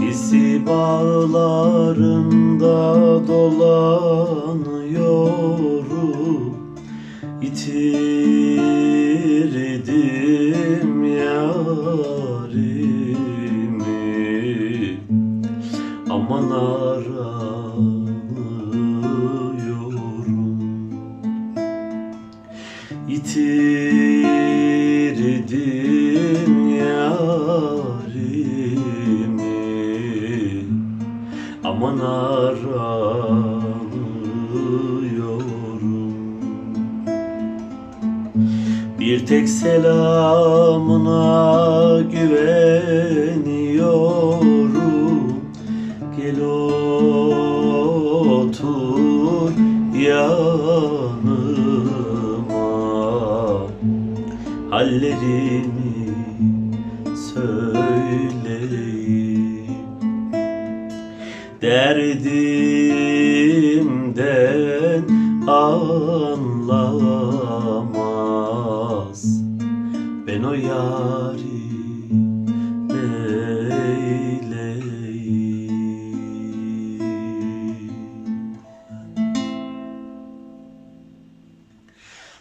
Bizi bağlarında dolanıyorum. Yitirdim yarimi. Aman aranıyorum Yitirdim yarimi? Aman aranıyorum Bir tek selamına güveniyorum. Gel otur yanıma Hallerimi söyleyeyim. Derdimden anlamaz. Ben o yari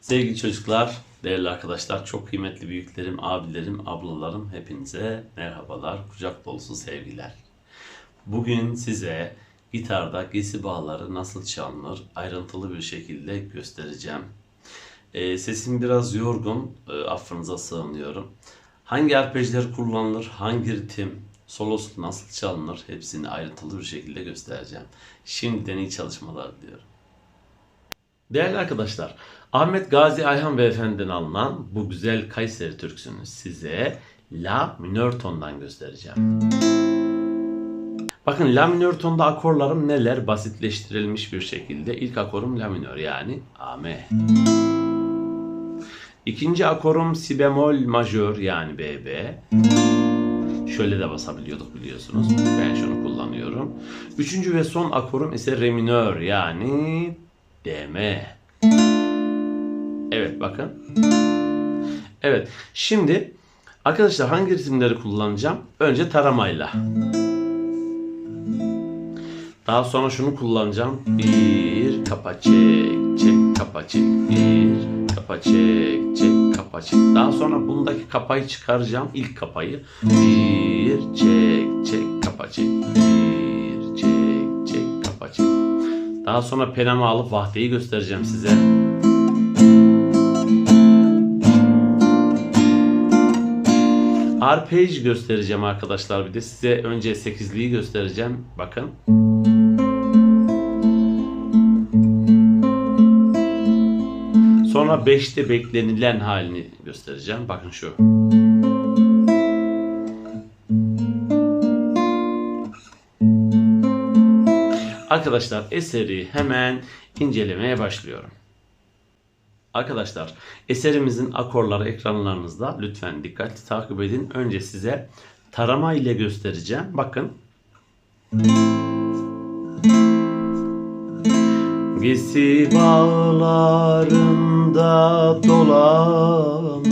Sevgili çocuklar, değerli arkadaşlar, çok kıymetli büyüklerim, abilerim, ablalarım hepinize merhabalar, kucak dolusu sevgiler. Bugün size gitarda gesi bağları nasıl çalınır ayrıntılı bir şekilde göstereceğim. Ee, sesim biraz yorgun, e, affınıza sığınıyorum. Hangi arpejler kullanılır, hangi ritim, solosu nasıl çalınır hepsini ayrıntılı bir şekilde göstereceğim. Şimdiden iyi çalışmalar diliyorum. Değerli arkadaşlar, Ahmet Gazi Ayhan Beyefendi'den alınan bu güzel Kayseri türküsünü size La minör tondan göstereceğim. Bakın La minör tonda akorlarım neler basitleştirilmiş bir şekilde. İlk akorum La minör yani A M. İkinci akorum Si bemol majör yani BB. Şöyle de basabiliyorduk biliyorsunuz. Ben şunu kullanıyorum. Üçüncü ve son akorum ise Re minör yani DM. Evet bakın. Evet. Şimdi arkadaşlar hangi ritimleri kullanacağım? Önce taramayla. Daha sonra şunu kullanacağım. Bir kapa çek çek kapa çek. Bir kapa çek çek kapa çek. Daha sonra bundaki kapayı çıkaracağım. İlk kapayı. Bir çek çek kapa çek. Bir çek çek kapa çek. Daha sonra penamı alıp vahdeyi göstereceğim size. Arpej göstereceğim arkadaşlar bir de size önce 8'liği göstereceğim. Bakın. Sonra 5'te beklenilen halini göstereceğim. Bakın şu. Arkadaşlar eseri hemen incelemeye başlıyorum. Arkadaşlar eserimizin akorları ekranlarınızda lütfen dikkatli takip edin. Önce size tarama ile göstereceğim. Bakın. Gesi bağlarında dolanıyorum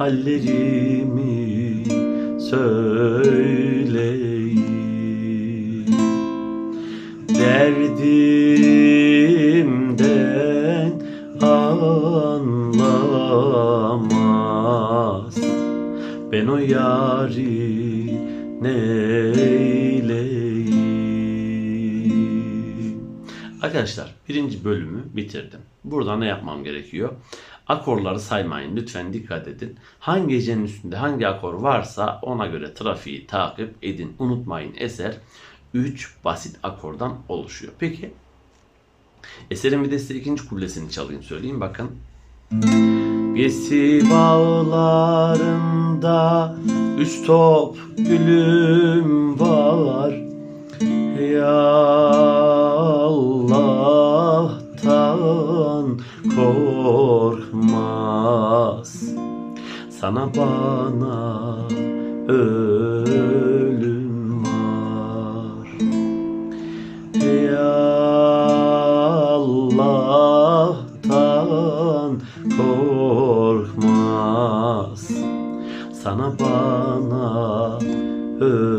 Hallerimi söyleyeyim Derdimden anlamaz Ben o yari neyleyim Arkadaşlar birinci bölümü bitirdim. Burada ne yapmam gerekiyor? Akorları saymayın. Lütfen dikkat edin. Hangi gecenin üstünde hangi akor varsa ona göre trafiği takip edin. Unutmayın eser 3 basit akordan oluşuyor. Peki eserin bir de ikinci kublesini çalayım söyleyeyim bakın. Gesi bağlarında üç top gülüm var Ya korkmaz. Sana bana ölüm var. Ya Allah'tan korkmaz. Sana bana ölüm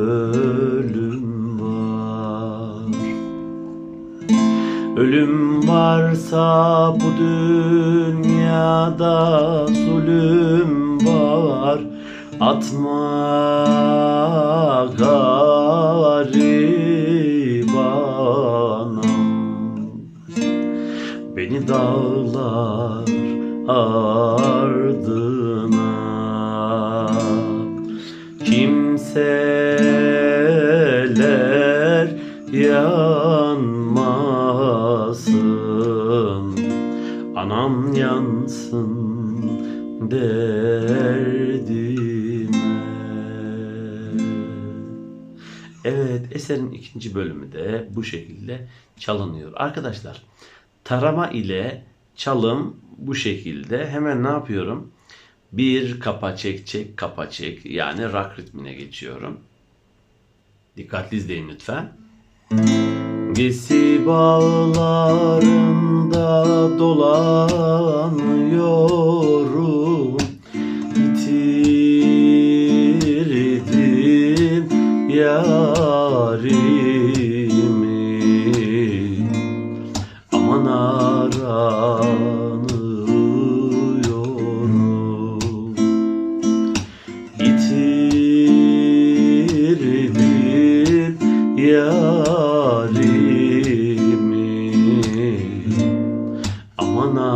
Ölüm varsa bu dünyada zulüm var. Atma garibanım. Beni dağlar ardına. Kimseler yanmasın Anam yansın derdime Evet, eserin ikinci bölümü de bu şekilde çalınıyor. Arkadaşlar, tarama ile çalım bu şekilde. Hemen ne yapıyorum? Bir kapa çek çek kapa çek yani rock ritmine geçiyorum. Dikkatli izleyin lütfen. Gesi bağlarında dolanıyorum. Yitirdim yarimi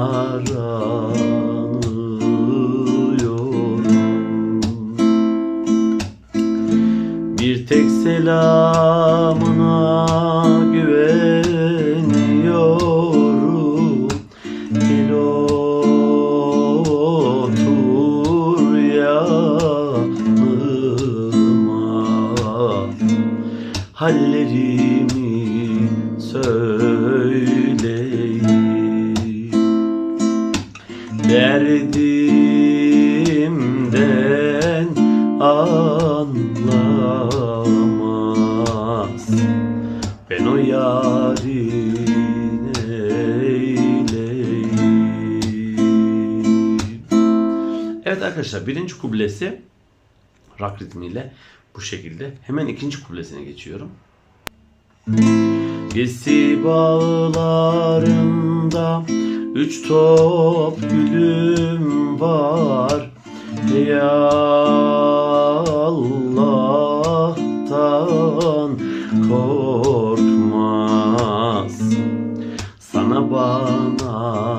aranıyorum Bir tek selamına arkadaşlar birinci kublesi rock ritmiyle bu şekilde. Hemen ikinci kublesine geçiyorum. Gesi bağlarında üç top gülüm var Ya Allah'tan korkmaz Sana bana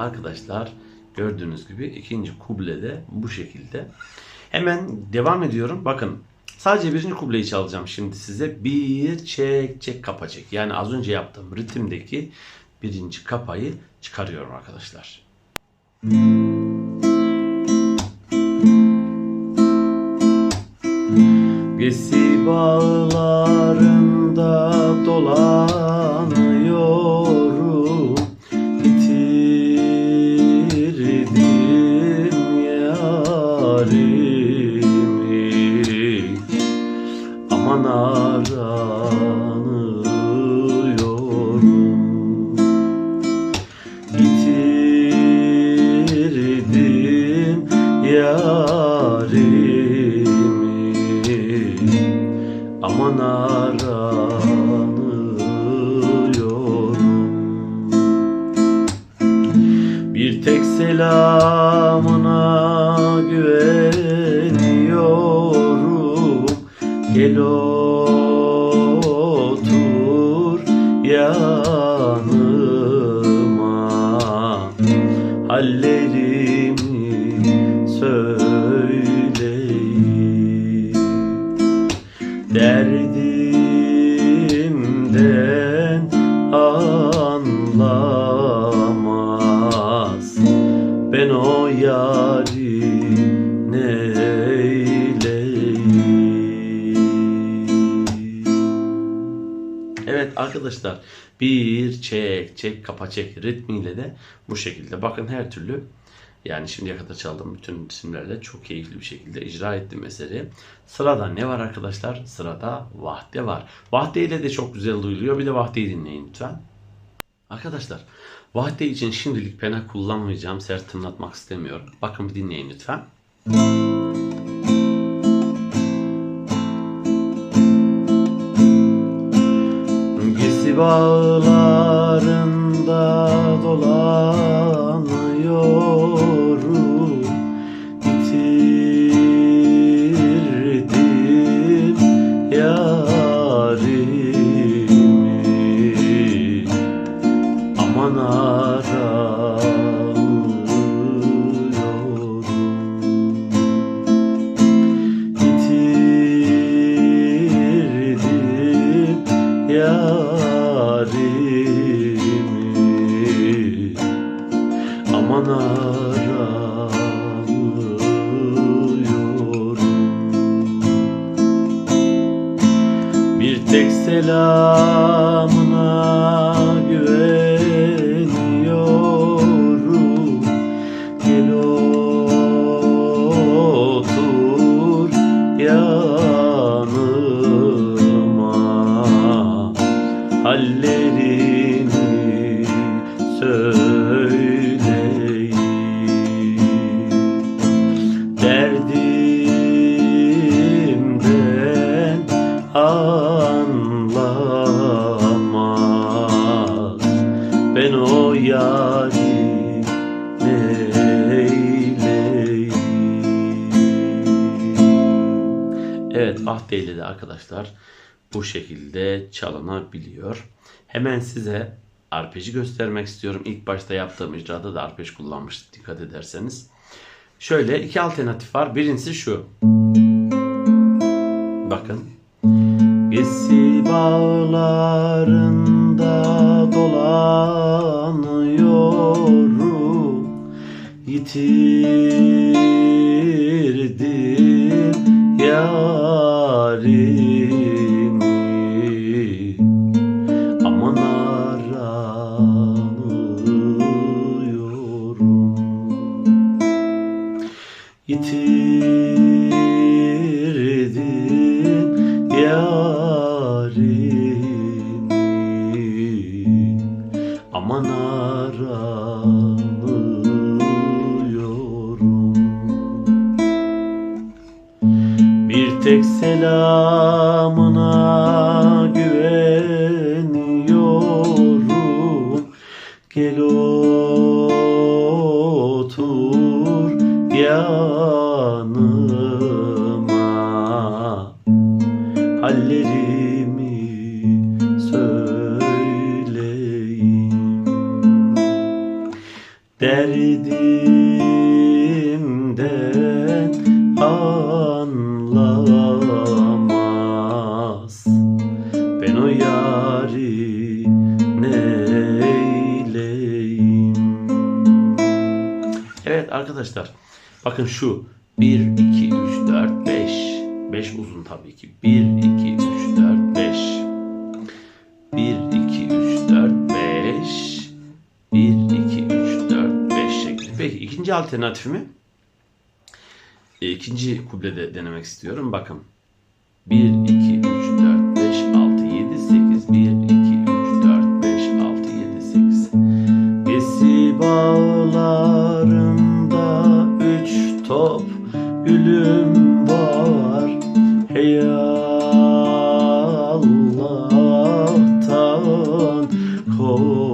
arkadaşlar gördüğünüz gibi ikinci kublede bu şekilde. Hemen devam ediyorum. Bakın Sadece birinci kubleyi çalacağım şimdi size. Bir çek çek kapa çek. Yani az önce yaptığım ritimdeki birinci kapayı çıkarıyorum arkadaşlar. Gesi arkadaşlar bir çek çek kapa çek ritmiyle de bu şekilde bakın her türlü yani şimdiye kadar çaldığım bütün isimlerle çok keyifli bir şekilde icra ettim eseri. Sırada ne var arkadaşlar? Sırada vahde var. Vahde ile de çok güzel duyuluyor. Bir de vahdeyi dinleyin lütfen. Arkadaşlar vahde için şimdilik pena kullanmayacağım. Sert tınlatmak istemiyorum. Bakın bir dinleyin lütfen. Bağlarında dolanıyorum selamına güveniyorum arkadaşlar bu şekilde çalınabiliyor. Hemen size arpeji göstermek istiyorum. İlk başta yaptığım icrada da arpej kullanmıştık dikkat ederseniz. Şöyle iki alternatif var. Birincisi şu. Bakın. Gesi bağlarında dolanıyorum Yitirdim yarimi Aman aranıyorum Bir tek selamına yâri neyleyim. Evet arkadaşlar bakın şu 1, 2, 3, 4, 5. 5 uzun tabii ki. 1, 2, 3, 4, 5. 1, 2, 3, 4, 5. 1, 2, 3, 4, 5 şeklinde. Peki ikinci alternatifimi e, ikinci kublede denemek istiyorum. Bakın. 1, 2, Lord.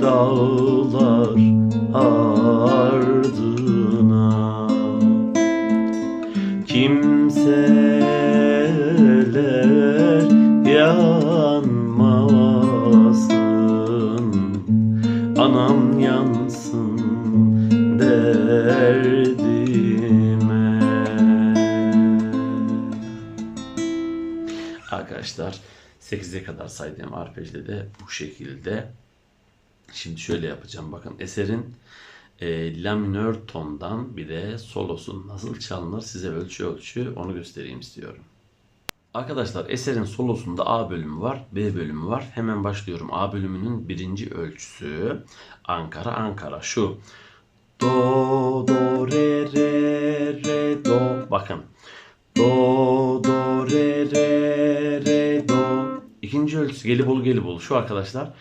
Dağlar ardına Kimseler yanmasın Anam yansın derdime Arkadaşlar 8'e kadar saydığım arpejde de bu şekilde. Şimdi şöyle yapacağım. Bakın eserin e, la minör tondan bir de solosu nasıl çalınır size ölçü ölçü onu göstereyim istiyorum. Arkadaşlar eserin solosunda A bölümü var, B bölümü var. Hemen başlıyorum. A bölümünün birinci ölçüsü Ankara Ankara şu. Do do re re re do. Bakın. Do do re re re do. İkinci ölçüsü Gelibolu Gelibolu şu arkadaşlar.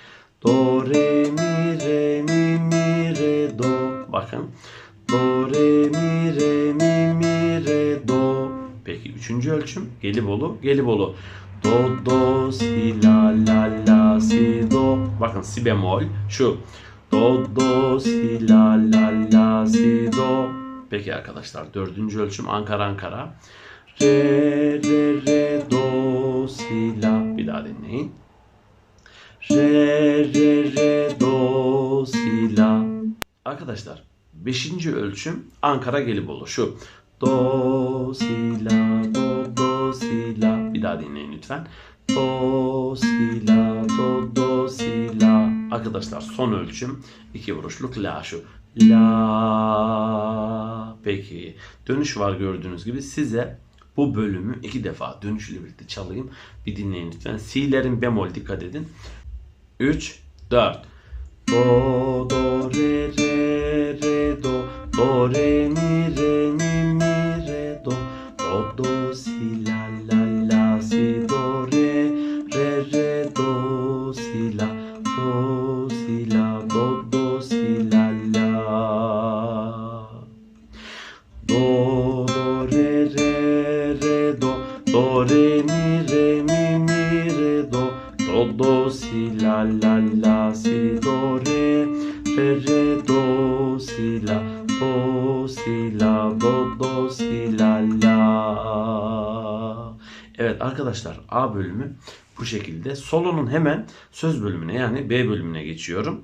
Do re mi re mi mi re do. Bakın. Do re mi re mi mi re do. Peki üçüncü ölçüm Gelibolu Gelibolu. Do do si la la la si do. Bakın si bemol şu. Do do si la la la si do. Peki arkadaşlar dördüncü ölçüm Ankara Ankara. Re re re do si la. Bir daha dinleyin. Re re re do si la. Arkadaşlar beşinci ölçüm Ankara Gelibolu şu. Do si la do do si la. Bir daha dinleyin lütfen. Do si la do do si la. Arkadaşlar son ölçüm iki vuruşluk la şu. La. Peki dönüş var gördüğünüz gibi size bu bölümü iki defa dönüşüyle birlikte çalayım. Bir dinleyin lütfen. Si'lerin bemol dikkat edin. 3, 4. Do, do, re, re, re, do. Do, re, mi, re, mi, mi, re, do. Do, do, si, la, arkadaşlar A bölümü bu şekilde. Solonun hemen söz bölümüne yani B bölümüne geçiyorum.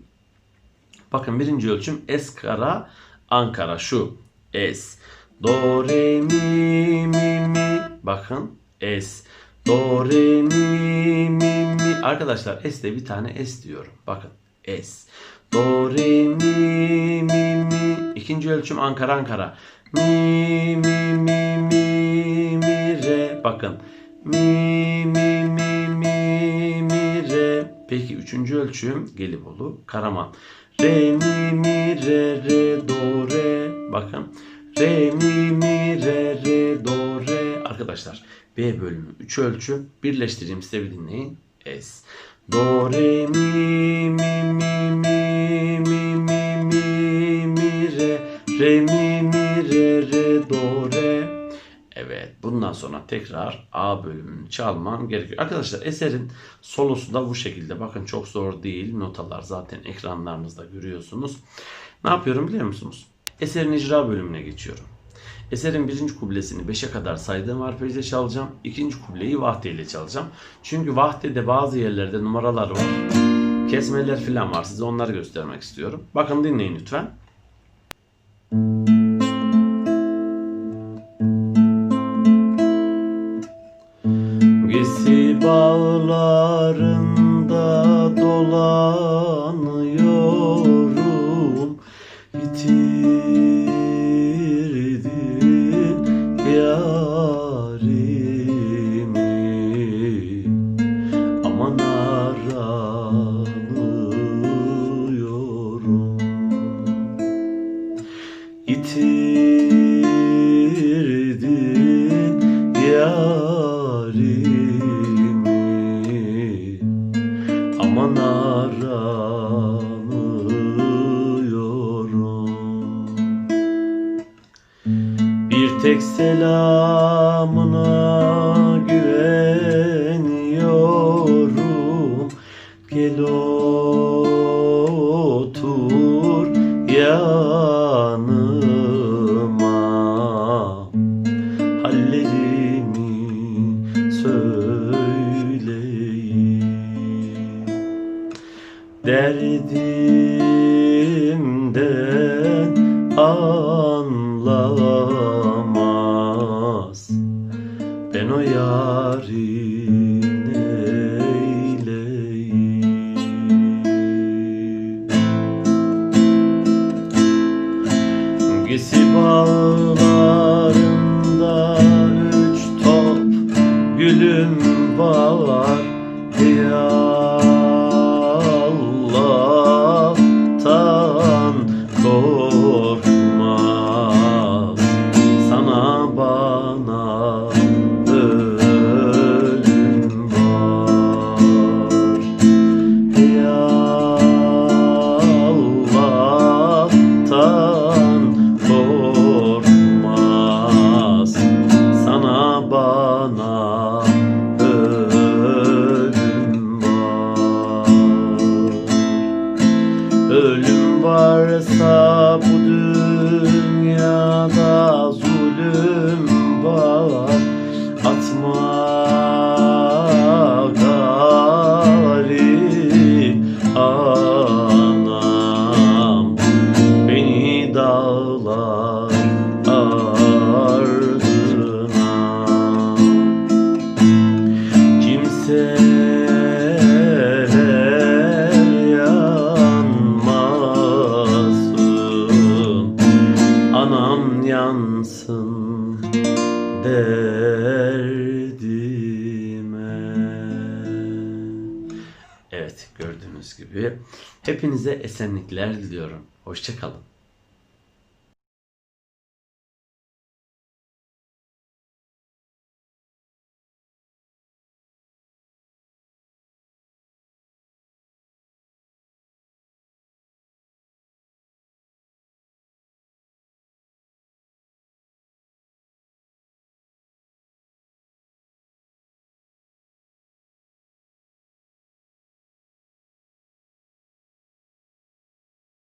Bakın birinci ölçüm Eskara Ankara şu Es. Do re mi mi mi. Bakın Es. Do re mi mi mi. Arkadaşlar Es'te bir tane Es diyorum. Bakın Es. Do re mi mi mi. İkinci ölçüm Ankara Ankara. Mi mi mi mi mi re. Bakın. Mi mi mi mi mi re. Peki üçüncü ölçüm Gelibolu Karaman. Re mi mi re re do re. Bakın. Re mi mi re re do re. Arkadaşlar B bölümü 3 ölçü. Birleştireyim size bir dinleyin. Es. Do re mi mi mi mi mi mi mi mi re. Re mi mi re re do. Ondan sonra tekrar A bölümünü çalmam gerekiyor. Arkadaşlar eserin solosu da bu şekilde. Bakın çok zor değil. Notalar zaten ekranlarınızda görüyorsunuz. Ne yapıyorum biliyor musunuz? Eserin icra bölümüne geçiyorum. Eserin birinci kublesini 5'e kadar saydığım arpejle çalacağım. İkinci kubleyi vahde ile çalacağım. Çünkü vahdede bazı yerlerde numaralar var. Kesmeler falan var. Size onları göstermek istiyorum. Bakın dinleyin lütfen. Yitirdim yansın derdime Evet gördüğünüz gibi hepinize esenlikler diliyorum. Hoşçakalın.